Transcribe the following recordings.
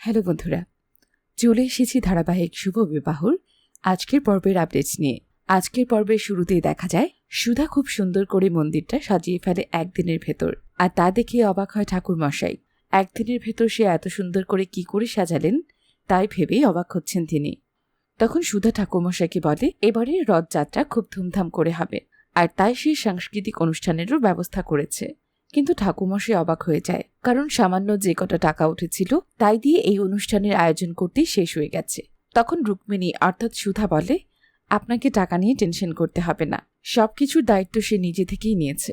Hello বন্ধুরা, চলে এসেছি ধারাবাহিক শুভ বিবাহর আজকের পর্বের আপডেটস নিয়ে। আজকের পর্বের শুরুতেই দেখা যায়, সুধা খুব সুন্দর করে মন্দিরটা সাজিয়ে ফেলে একদিনের ভেতর। আর তা দেখে অবাক হয় ঠাকুর মশাই একদিনের ভেতর সে এত সুন্দর করে কি করে সাজালেন, তাই ভেবেই অবাক হচ্ছেন তিনি। তখন সুধা ঠাকুরমশাইকে বলে, এবারে রথযাত্রা খুব ধুমধাম করে হবে। আর তাই সে সাংস্কৃতিক অনুষ্ঠানেরও ব্যবস্থা করেছে। কিন্তু ঠাকুমশাই অবাক হয়ে যায়, কারণ সামান্য যে কটা টাকা উঠেছিল, তাই দিয়ে এই অনুষ্ঠানের আয়োজন করতেই শেষ হয়ে গেছে। তখন রুক্মিণী অর্থাৎ সুধা বলে, আপনাকে টাকা নিয়ে টেনশন করতে হবে না সব কিছুর দায়িত্ব সে নিজে থেকেই নিয়েছে।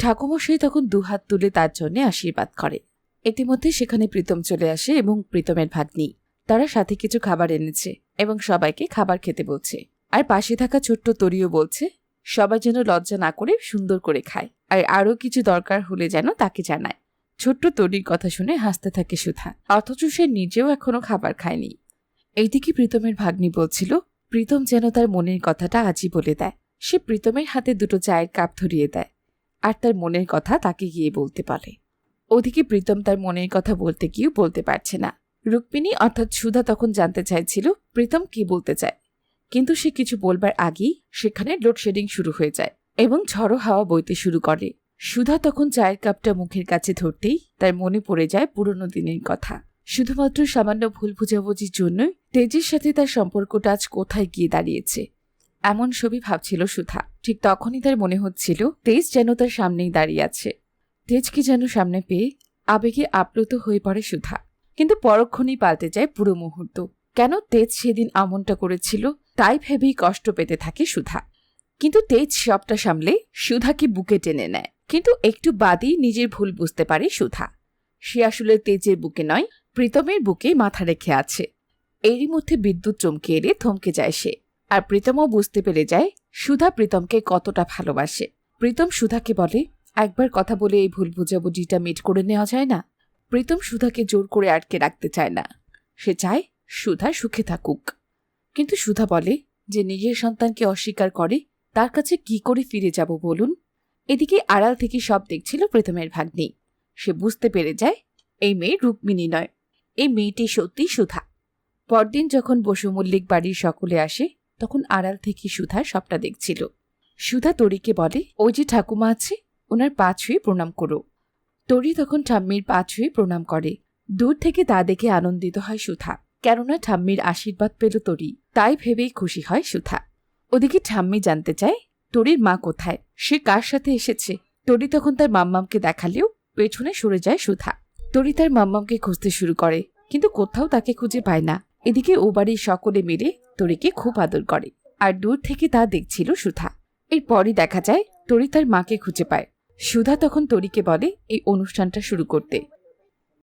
ঠাকুমশাই তখন দুহাত তুলে তার জন্য আশীর্বাদ করে। ইতিমধ্যে সেখানে প্রীতম চলে আসে এবং প্রীতমের ভাগ্নি, তারা সাথে কিছু খাবার এনেছে এবং সবাইকে খাবার খেতে বলছে। আর পাশে থাকা ছোট্ট তরিও বলছে সবাই যেন লজ্জা না করে সুন্দর করে খায়। আর আরও কিছু দরকার হলে যেন তাকে জানায়। ছোট্ট তরির কথা শুনে হাসতে থাকে সুধা। অথচ সে নিজেও এখনও খাবার খায়নি। এইদিকে প্রীতমের ভাগ্নি বলছিল, প্রীতম যেন তার মনের কথাটা আজই বলে দেয়। সে প্রীতমের হাতে দুটো চায়ের কাপ ধরিয়ে দেয়। আর তার মনের কথা তাকে গিয়ে বলতে পারে। ওদিকে প্রীতম তার মনের কথা বলতে গিয়েও বলতে পারছে না। রুক্মিণী অর্থাৎ সুধা তখন জানতে চাইছিল, প্রীতম কি বলতে চায়? কিন্তু সে কিছু বলবার আগেই সেখানে লোডশেডিং শুরু হয়ে যায় এবং ঝড়ো হাওয়া বইতে শুরু করে। সুধা তখন চায়ের কাপটা মুখের কাছে ধরতেই তার মনে পড়ে যায় পুরনো দিনের কথা। শুধুমাত্র সামান্য ভুল বুঝাবুঝির জন্যই তেজের সাথে তার সম্পর্কটা আজ কোথায় গিয়ে দাঁড়িয়েছে। এমন ছবি ভাবছিল সুধা। ঠিক তখনই তার মনে হচ্ছিল তেজ যেন তার সামনেই দাঁড়িয়ে আছে। তেজকে যেন সামনে পেয়ে আবেগে আপ্লুত হয়ে পড়ে সুধা। কিন্তু পরক্ষণেই পাল্টে যায় পুরো মুহূর্ত। কেন তেজ সেদিন আমনটা করেছিল? তাই ভেবেই কষ্ট পেতে থাকে সুধা। কিন্তু তেজ সবটা সামলে সুধাকে বুকে টেনে নেয়। কিন্তু একটু বাদেই নিজের ভুল বুঝতে পারে সুধা। সে আসলে তেজের বুকে নয়, প্রীতমের বুকে মাথা রেখে আছে। এরই মধ্যে বিদ্যুৎ চমকে এলে থমকে যায় সে। আর প্রীতমও বুঝতে পেরে যায়, সুধা প্রীতমকে কতটা ভালোবাসে। প্রীতম সুধাকে বলে, একবার কথা বলে এই ভুল বুঝাবুঝিটা মিট করে নেওয়া যায় না? প্রীতম সুধাকে জোর করে আটকে রাখতে চায় না। সে চায় সুধা সুখে থাকুক। কিন্তু সুধা বলে, যে নিজের সন্তানকে অস্বীকার করে, তার কাছে কি করে ফিরে যাব বলুন? এদিকে আড়াল থেকে সব দেখছিল প্রথমের ভাগ্নি। সে বুঝতে পেরে যায়, এই মেয়ে রুক্মিণী নয়, এই মেয়েটি সত্যি সুধা। পরদিন যখন বসু মল্লিক বাড়ির সকলে আসে, তখন আড়াল থেকে সুধা সবটা দেখছিল। সুধা তরিকে বলে, ওই যে ঠাকুমা আছে, ওনার পা ছুঁয়ে প্রণাম করো। তরি তখন ঠাম্মির পা ছুঁয়ে প্রণাম করে। দূর থেকে তা দেখে আনন্দিত হয় সুধা। কেননা ঠাম্মির আশীর্বাদ পেল তরি, তাই ভেবেই খুশি হয় সুধা। ওদিকে ঠাম্মি জানতে চায়, তরির মা কোথায়? সে কার সাথে এসেছে? তরি তখন তার মাম্মামকে দেখালেও পেছনে সরে যায় সুধা। তরি তার মাম্মামকে খুঁজতে শুরু করে, কিন্তু কোথাও তাকে খুঁজে পায় না। এদিকে ও বাড়ির সকলে মিলে তরিকে খুব আদর করে, আর দূর থেকে তা দেখছিল সুধা। এর এরপরই দেখা যায়, তরি তার মাকে খুঁজে পায়। সুধা তখন তরিকে বলে, এই অনুষ্ঠানটা শুরু করতে।